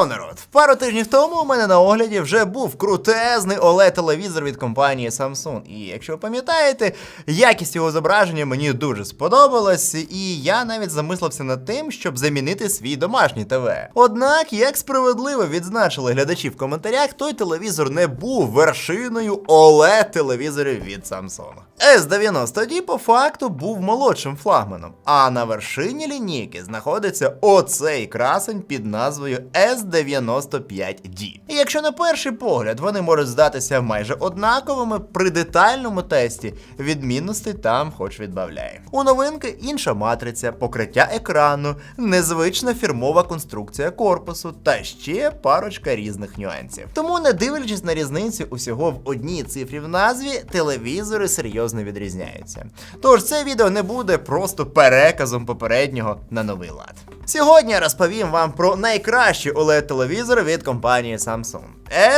Йоу, народ! Пару тижнів тому у мене на огляді вже був крутезний oled телевізор від компанії Samsung. І якщо ви пам'ятаєте, якість його зображення мені дуже сподобалась, і я навіть замислився над тим, щоб замінити свій домашній ТВ. Однак, як справедливо відзначили глядачі в коментарях, той телевізор не був вершиною oled телевізорів від Samsung. S90D по факту був молодшим флагманом, а на вершині лінійки знаходиться оцей красень під назвою S95D. І якщо на перший погляд вони можуть здатися майже однаковими, при детальному тесті відмінностей там хоч відбавляє. У новинки інша матриця, покриття екрану, незвична фірмова конструкція корпусу та ще парочка різних нюансів. Тому, не дивлячись на різницю усього в одній цифрі в назві, телевізори серйозно відрізняються. Тож це відео не буде просто переказом попереднього на новий лад. Сьогодні я розповім вам про найкращі oled телевізори від компанії Samsung.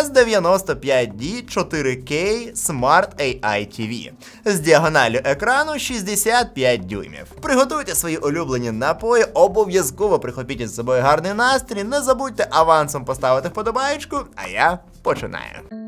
S95D 4K Smart AI TV з діагоналю екрану 65 дюймів. Приготуйте свої улюблені напої, обов'язково прихопіть із собою гарний настрій, не забудьте авансом поставити вподобаєчку, а я починаю.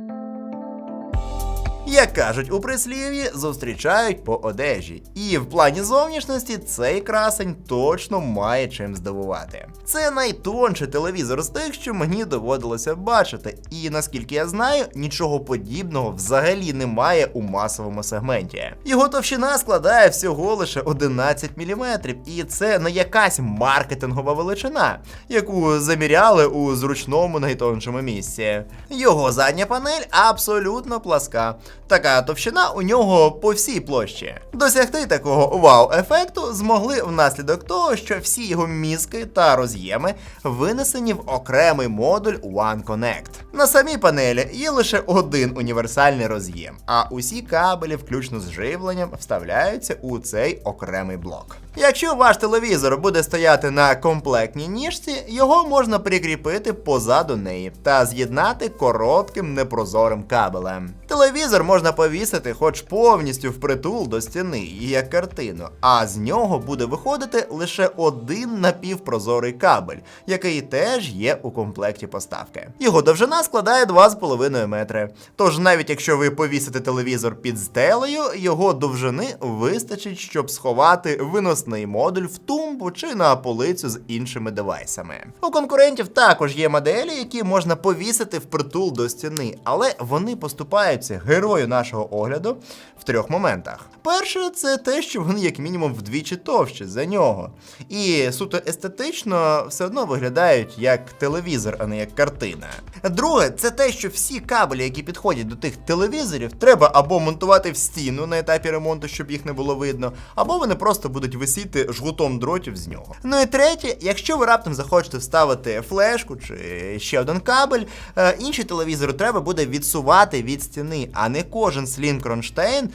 Як кажуть у прислів'ї, зустрічають по одежі. І в плані зовнішності цей красень точно має чим здивувати. Це найтонший телевізор з тих, що мені доводилося бачити, і наскільки я знаю, нічого подібного взагалі немає у масовому сегменті. Його товщина складає всього лише 11 мм, і це не якась маркетингова величина, яку заміряли у зручному найтоншому місці. Його задня панель абсолютно пласка. Така товщина у нього по всій площі. Досягти такого вау-ефекту змогли внаслідок того, що всі його мізки та роз'єми винесені в окремий модуль One Connect. На самій панелі є лише один універсальний роз'єм, а усі кабелі, включно з живленням, вставляються у цей окремий блок. Якщо ваш телевізор буде стояти на комплектній ніжці, його можна прикріпити позаду неї та з'єднати коротким непрозорим кабелем. Телевізор можна повісити хоч повністю впритул до стіни, як картину, а з нього буде виходити лише один напівпрозорий кабель, який теж є у комплекті поставки. Його довжина складає 2,5 метри. Тож навіть якщо ви повісите телевізор під стелею, його довжини вистачить, щоб сховати виносний модуль в тумбу чи на полицю з іншими девайсами. У конкурентів також є моделі, які можна повісити впритул до стіни, але вони поступаються герою нашого огляду в трьох моментах. Перше, це те, що вони як мінімум вдвічі товщі за нього. І суто естетично все одно виглядають як телевізор, а не як картина. Друге, це те, що всі кабелі, які підходять до тих телевізорів, треба або монтувати в стіну на етапі ремонту, щоб їх не було видно, або вони просто будуть висіти жгутом дротів з нього. Ну і третє, якщо ви раптом захочете вставити флешку чи ще один кабель, е, інший телевізор треба буде відсувати від стіни, а не кожен слін кронштейн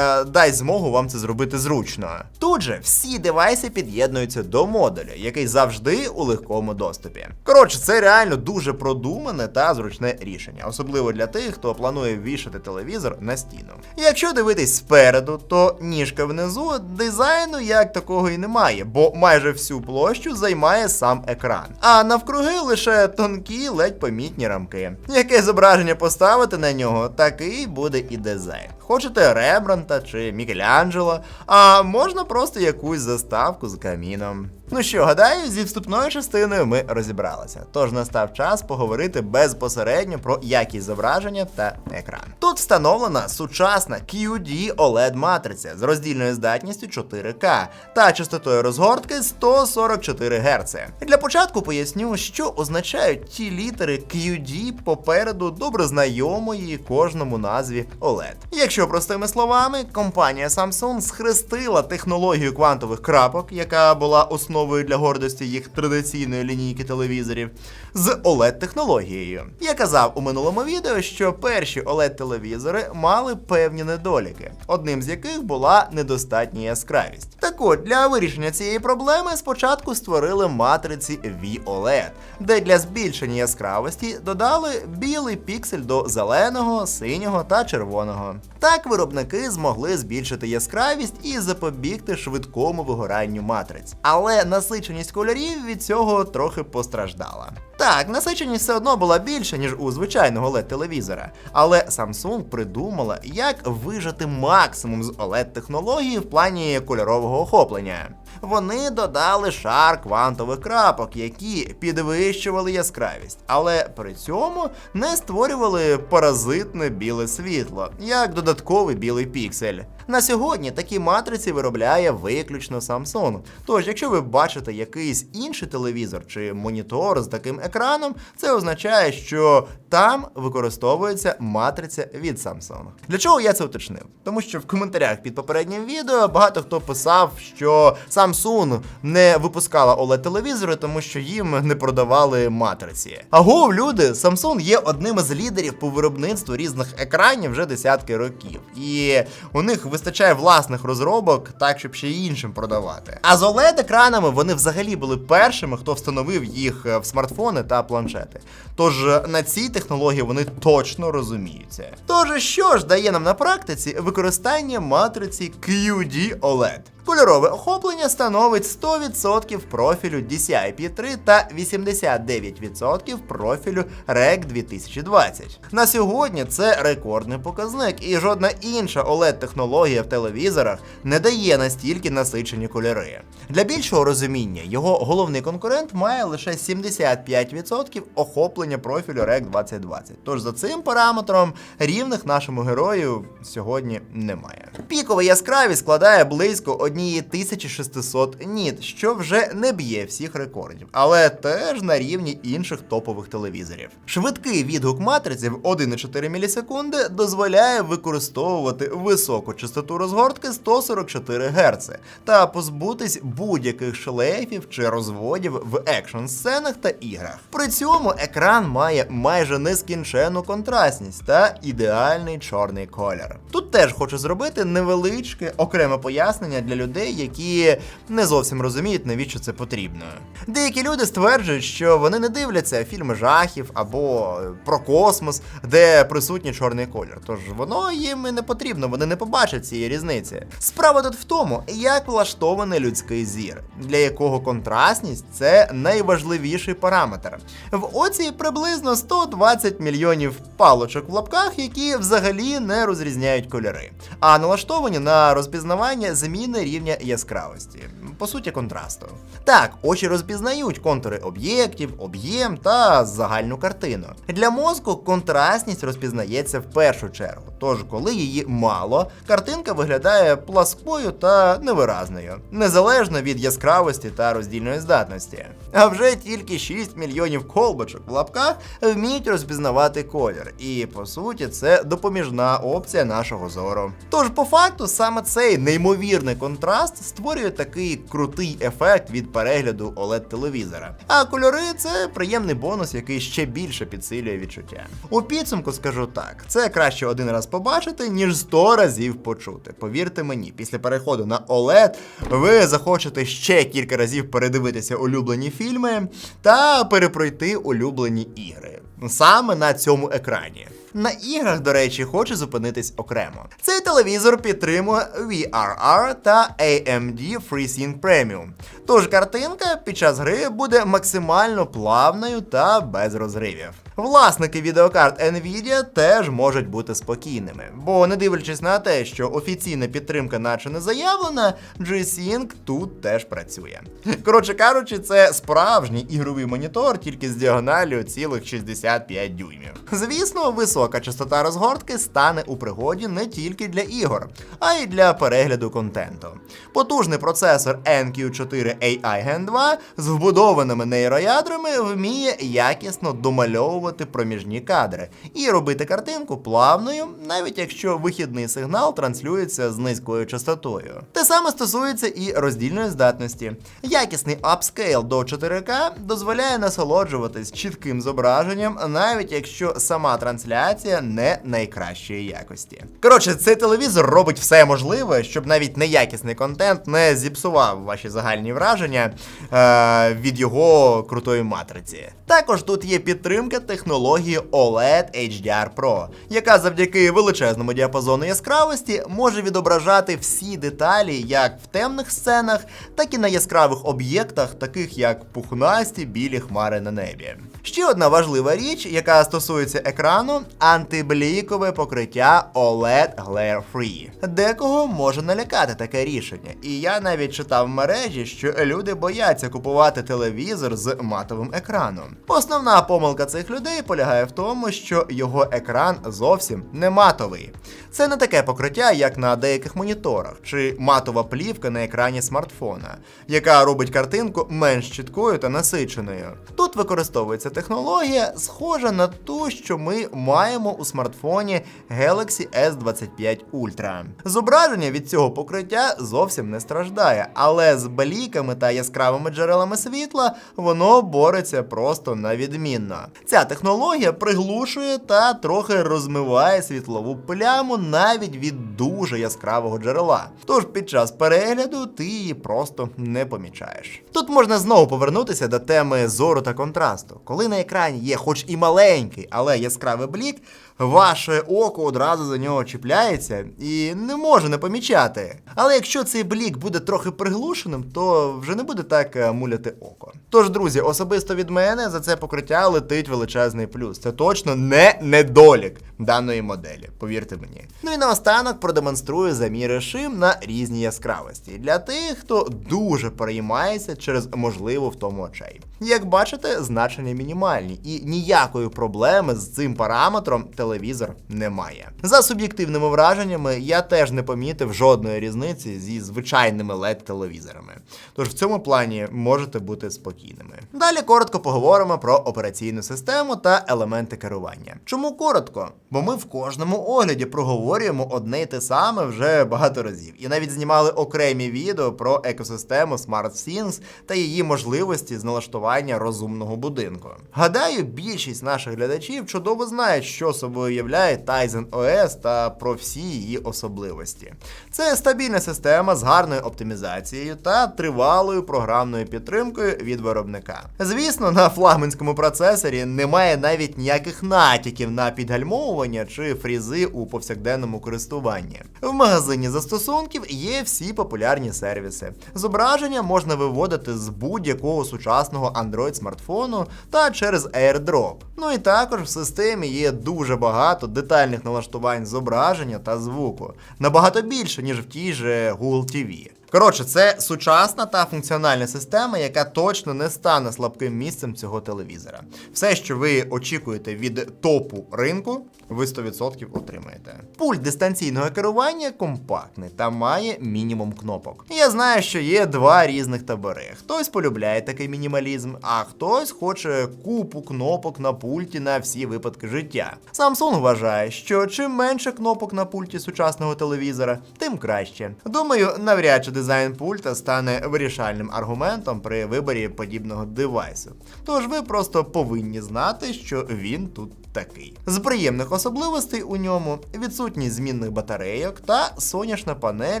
дасть змогу вам це зробити зручно. Тут же всі девайси під'єднуються до модуля, який завжди у легкому доступі. Коротше, це реально дуже продумане та зручне рішення, особливо для тих, хто планує вішати телевізор на стіну. Якщо дивитись спереду, то ніжка внизу дизайну як такого і немає, бо майже всю площу займає сам екран. А навкруги лише тонкі, ледь помітні рамки. Яке зображення поставити на нього, такий буде і дизайн. Хочете Рембранта чи Мікеланджело, а можна просто якусь заставку з каміном. Ну що, гадаю, зі вступною частиною ми розібралися. Тож настав час поговорити безпосередньо про якість зображення та екран. Тут встановлена сучасна QD OLED матриця з роздільною здатністю 4К та частотою розгортки 144 Гц. Для початку поясню, що означають ті літери QD попереду добре знайомої кожному назві OLED. Якщо простими словами, компанія Samsung схрестила технологію квантових крапок, яка була основою для гордості їх традиційної лінійки телевізорів, з OLED-технологією. Я казав у минулому відео, що перші OLED-телевізори мали певні недоліки, одним з яких була недостатня яскравість. Так от, для вирішення цієї проблеми спочатку створили матриці VOLED, де для збільшення яскравості додали білий піксель до зеленого, синього та червоного. Так виробники змогли збільшити яскравість і запобігти швидкому вигоранню матриць. Але насиченість кольорів від цього трохи постраждала. Так, насиченість все одно була більша, ніж у звичайного led телевізора але Samsung придумала, як вижати максимум з oled технології в плані кольорового охоплення. Вони додали шар квантових крапок, які підвищували яскравість, але при цьому не створювали паразитне біле світло, як додатковий білий піксель. На сьогодні такі матриці виробляє виключно Samsung. Тож, якщо ви бачите якийсь інший телевізор чи монітор з таким екраном, це означає, що там використовується матриця від Samsung. Для чого я це уточнив? Тому що в коментарях під попереднім відео багато хто писав, що Samsung не випускала oled телевізори, тому що їм не продавали матриці. Аго, люди, Samsung є одним із лідерів по виробництву різних екранів вже десятки років, і у них вистачає власних розробок, так щоб ще й іншим продавати. А з oled екранами вони взагалі були першими, хто встановив їх в смартфони та планшети. Тож на цій технології вони точно розуміються. Тож, що ж дає нам на практиці використання матриці QD OLED? Кольорове охоплення становить 100% профілю DCI-P3 та 89% профілю REC 2020. На сьогодні це рекордний показник, і жодна інша OLED-технологія в телевізорах не дає настільки насичені кольори. Для більшого розуміння, його головний конкурент має лише 75% охоплення профілю REC 2020. Тож за цим параметром рівних нашому герою сьогодні немає. Пікова яскравість складає близько 1600 ніт, що вже не б'є всіх рекордів, але теж на рівні інших топових телевізорів. Швидкий відгук матриці в 1,4 мілісекунди дозволяє використовувати високу частоту розгортки 144 Гц та позбутись будь-яких шлейфів чи розводів в екшн сценах та іграх. При цьому екран має майже нескінченну контрастність та ідеальний чорний колір. Тут теж хочу зробити невеличке окреме пояснення для людей, які не зовсім розуміють, навіщо це потрібно. Деякі люди стверджують, що вони не дивляться фільми жахів або про космос, де присутній чорний колір. Тож воно їм і не потрібно, вони не побачать цієї різниці. Справа тут в тому, як влаштований людський зір, для якого контрастність це найважливіший параметр. В оці приблизно 120 мільйонів палочок в лапках, які взагалі не розрізняють кольори, а налаштовані на розпізнавання зміни рівня яскравості, по суті, контрасту. Так, очі розпізнають контури об'єктів, об'єм та загальну картину. Для мозку контрастність розпізнається в першу чергу. Тож, коли її мало, картинка виглядає пласкою та невиразною, незалежно від яскравості та роздільної здатності. А вже тільки 6 мільйонів колбочок в лапках вміють розпізнавати колір, і по суті це допоміжна опція нашого зору. Тож, по факту, саме цей неймовірний контраст створює такий крутий ефект від перегляду oled телевізора. А кольори це приємний бонус, який ще більше підсилює відчуття. У підсумку скажу так: це краще один раз побачити, ніж 100 разів почути. Повірте мені, після переходу на OLED ви захочете ще кілька разів передивитися улюблені фільми та перепройти улюблені ігри. Саме на цьому екрані. На іграх, до речі, хочу зупинитись окремо. Цей телевізор підтримує VRR та AMD FreeSync Premium. Тож картинка під час гри буде максимально плавною та без розривів. Власники відеокарт Nvidia теж можуть бути спокійними, бо не дивлячись на те, що офіційна підтримка наче не заявлена, G-Sync тут теж працює. Коротше кажучи, це справжній ігровий монітор, тільки з діагоналю цілих 65 дюймів. Звісно, висока частота розгортки стане у пригоді не тільки для ігор, а й для перегляду контенту. Потужний процесор NQ4 AI Gen 2 з вбудованими нейроядрами вміє якісно домальовувати проміжні кадри і робити картинку плавною, навіть якщо вихідний сигнал транслюється з низькою частотою. Те саме стосується і роздільної здатності. Якісний апскейл до 4К дозволяє насолоджуватись чітким зображенням, навіть якщо сама трансляція не найкращої якості. Коротше, цей телевізор робить все можливе, щоб навіть неякісний контент не зіпсував ваші загальні враження е, від його крутої матриці. Також тут є підтримка технології OLED HDR Pro, яка завдяки величезному діапазону яскравості може відображати всі деталі як в темних сценах, так і на яскравих об'єктах, таких як пухнасті білі хмари на небі. Ще одна важлива річ, яка стосується екрану антиблікове покриття OLED Glare Free. Декого може налякати таке рішення, і я навіть читав в мережі, що люди бояться купувати телевізор з матовим екраном. Основна помилка цих людей полягає в тому, що його екран зовсім не матовий. Це не таке покриття, як на деяких моніторах, чи матова плівка на екрані смартфона, яка робить картинку менш чіткою та насиченою. Тут використовується технологія, схожа на ту, що ми маємо у смартфоні Galaxy S25 Ultra. Зображення від цього покриття зовсім не страждає, але з бліками та яскравими джерелами світла воно бореться просто на відмінно. Ця технологія приглушує та трохи розмиває світлову пляму навіть від дуже яскравого джерела. Тож під час перегляду ти її просто не помічаєш. Тут можна знову повернутися до теми зору та контрасту. Коли на екрані. Є хоч і маленький, але яскравий блік, ваше око одразу за нього чіпляється і не може не помічати. Але якщо цей блік буде трохи приглушеним, то вже не буде так е, муляти око. Тож, друзі, особисто від мене за це покриття летить величезний плюс. Це точно не недолік даної моделі, повірте мені. Ну і наостанок продемонструю заміри шим на різні яскравості для тих, хто дуже переймається через можливу втому очей. Як бачите, значення мінімальні, і ніякої проблеми з цим параметром телевізор не має. За суб'єктивними враженнями, я теж не помітив жодної різниці зі звичайними led телевізорами. Тож в цьому плані можете бути спокійними. Далі коротко поговоримо про операційну систему та елементи керування. Чому коротко? Бо ми в кожному огляді проговорюємо одне й те саме вже багато разів, і навіть знімали окремі відео про екосистему SmartThings та її можливості з налаштування розумного будинку. Гадаю, більшість наших глядачів чудово знають, що собою являє Tizen OS та про всі її особливості. Це стабільна система з гарною оптимізацією та тривалою програмною підтримкою від виробника. Звісно, на флагманському процесорі немає навіть ніяких натяків на підгальмовування чи фрізи у повсякденному користуванні. В магазині застосунків є всі популярні сервіси. Зображення можна виводити з будь-якого сучасного Android смартфону та через AirDrop. Ну і також в системі є дуже багато детальних налаштувань зображення та звуку, набагато більше, ніж в тій же Google TV. Коротше, це сучасна та функціональна система, яка точно не стане слабким місцем цього телевізора. Все, що ви очікуєте від топу ринку, ви 100% отримаєте. Пульт дистанційного керування компактний та має мінімум кнопок. Я знаю, що є два різних табори. Хтось полюбляє такий мінімалізм, а хтось хоче купу кнопок на пульті на всі випадки життя. Samsung вважає, що чим менше кнопок на пульті сучасного телевізора, тим краще. Думаю, навряд чи дизайн пульта стане вирішальним аргументом при виборі подібного девайсу. Тож ви просто повинні знати, що він тут такий. З приємних особливостей у ньому відсутність змінних батарейок та сонячна панель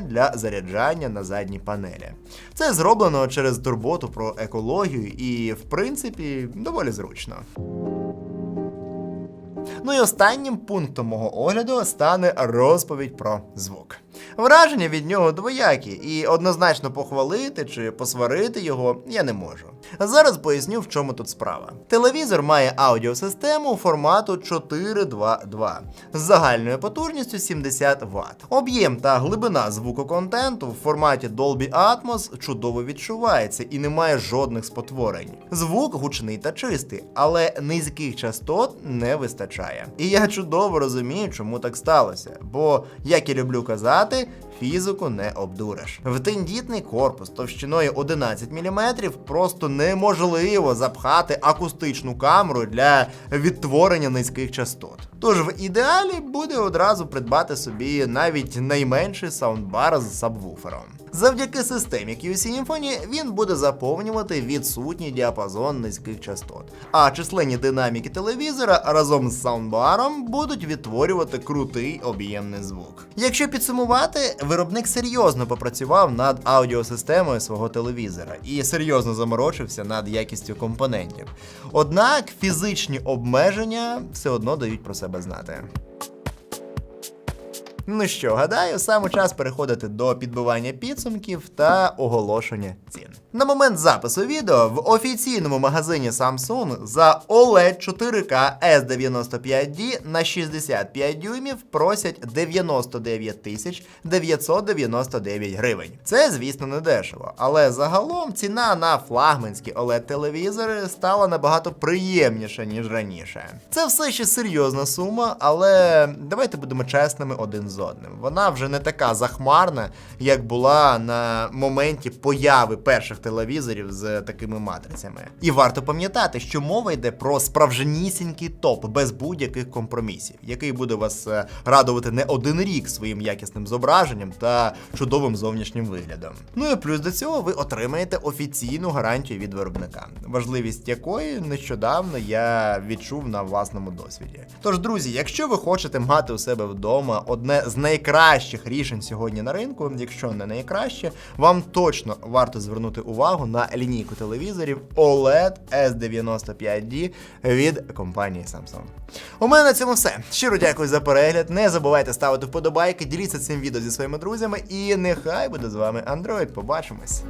для заряджання на задній панелі. Це зроблено через турботу про екологію і, в принципі, доволі зручно. Ну і останнім пунктом мого огляду стане розповідь про звук. Враження від нього двоякі, і однозначно похвалити чи посварити його я не можу. Зараз поясню, в чому тут справа. Телевізор має аудіосистему формату 422 з загальною потужністю 70 Вт. Об'єм та глибина звукоконтенту в форматі Dolby Atmos чудово відчувається і не має жодних спотворень. Звук гучний та чистий, але низьких частот не вистачає. І я чудово розумію, чому так сталося. Бо, як я люблю казати, parte фізику не обдуриш. В тендітний корпус товщиною 11 мм просто неможливо запхати акустичну камеру для відтворення низьких частот. Тож в ідеалі буде одразу придбати собі навіть найменший саундбар з сабвуфером. Завдяки системі Q-Symphony він буде заповнювати відсутній діапазон низьких частот, а численні динаміки телевізора разом з саундбаром будуть відтворювати крутий об'ємний звук. Якщо підсумувати, виробник серйозно попрацював над аудіосистемою свого телевізора і серйозно заморочився над якістю компонентів. Однак фізичні обмеження все одно дають про себе знати. Ну що, гадаю, саме час переходити до підбивання підсумків та оголошення цін. На момент запису відео в офіційному магазині Samsung за OLED 4K S95D на 65 дюймів просять 99 тисяч 999 гривень. Це, звісно, не дешево, але загалом ціна на флагманські OLED-телевізори стала набагато приємніша, ніж раніше. Це все ще серйозна сума, але давайте будемо чесними один з одним. Вона вже не така захмарна, як була на моменті появи перших телевізорів з такими матрицями. І варто пам'ятати, що мова йде про справжнісінький топ без будь-яких компромісів, який буде вас е, радувати не один рік своїм якісним зображенням та чудовим зовнішнім виглядом. Ну і плюс до цього ви отримаєте офіційну гарантію від виробника, важливість якої нещодавно я відчув на власному досвіді. Тож, друзі, якщо ви хочете мати у себе вдома з найкращих рішень сьогодні на ринку, якщо не найкраще, вам точно варто звернути увагу на лінійку телевізорів OLED S95D від компанії Samsung. У мене на цьому все. Щиро дякую за перегляд. Не забувайте ставити вподобайки, діліться цим відео зі своїми друзями, і нехай буде з вами Android. Побачимось!